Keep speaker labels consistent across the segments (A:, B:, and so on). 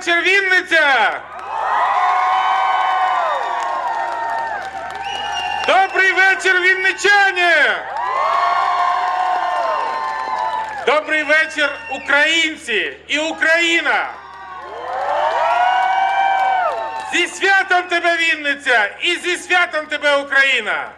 A: вечір, Вінниця! Добрий вечір, вінничані! Добрий вечір, українці і Україна! Зі святом тебе, Вінниця! І зі святом тебе, Україна!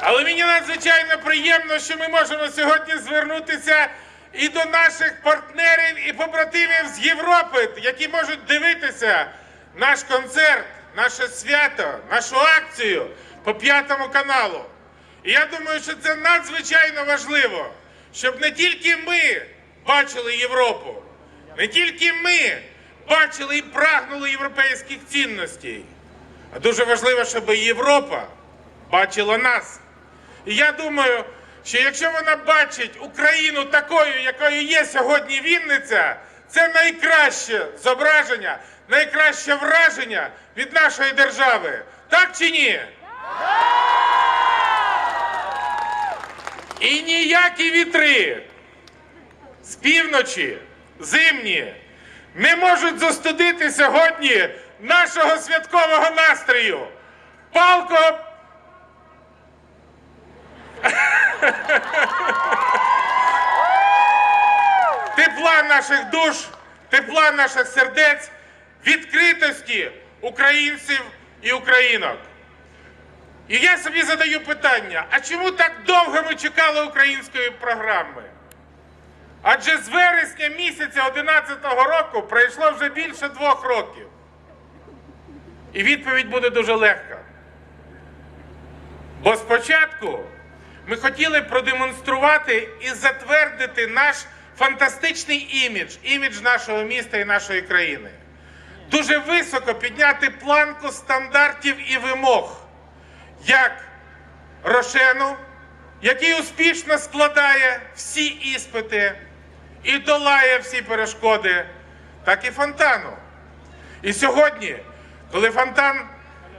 A: Але мені надзвичайно приємно, що ми можемо сьогодні звернутися і до наших партнерів і побратимів з Європи, які можуть дивитися наш концерт, наше свято, нашу акцію по п'ятому каналу. І я думаю, що це надзвичайно важливо, щоб не тільки ми бачили Європу, не тільки ми бачили і прагнули європейських цінностей, а дуже важливо, щоб Європа бачила нас. І я думаю, що якщо вона бачить Україну такою, якою є сьогодні Вінниця, це найкраще зображення, найкраще враження від нашої держави. Так чи ні? І ніякі вітри з півночі, зимні, не можуть застудити сьогодні нашого святкового настрою. Палко тепла наших душ, тепла наших сердець, відкритості українців і українок. І я собі задаю питання: а чому так довго ми чекали української програми? Адже з вересня місяця 11-го року пройшло вже більше двох років. І відповідь буде дуже легка. Бо спочатку ми хотіли продемонструвати і затвердити наш фантастичний імідж, імідж нашого міста і нашої країни. Дуже високо підняти планку стандартів і вимог, як Рошену, який успішно складає всі іспити і долає всі перешкоди, так і фонтану. І сьогодні, коли фонтан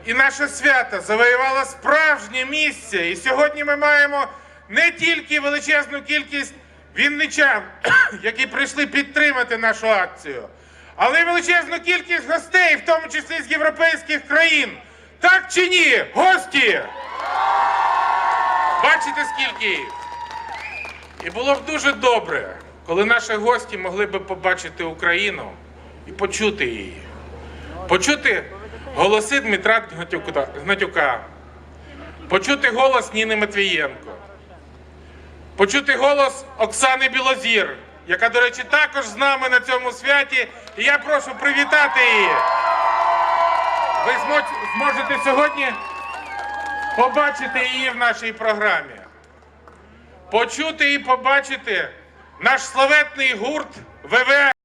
A: і наше свято завоювало справжнє місце, і сьогодні ми маємо не тільки величезну кількість вінничан, які прийшли підтримати нашу акцію, але й величезну кількість гостей, в тому числі з європейських країн. Так чи ні? Гості! Бачите, скільки їх? І було б дуже добре, коли наші гості могли б побачити Україну і почути її. Почути голоси Дмитра Гнатюка, почути голос Ніни Матвієнко, почути голос Оксани Білозір, яка, до речі, також з нами на цьому святі. І я прошу привітати її. Ви зможете сьогодні побачити її в нашій програмі. Почути і побачити наш славетний гурт ВВ.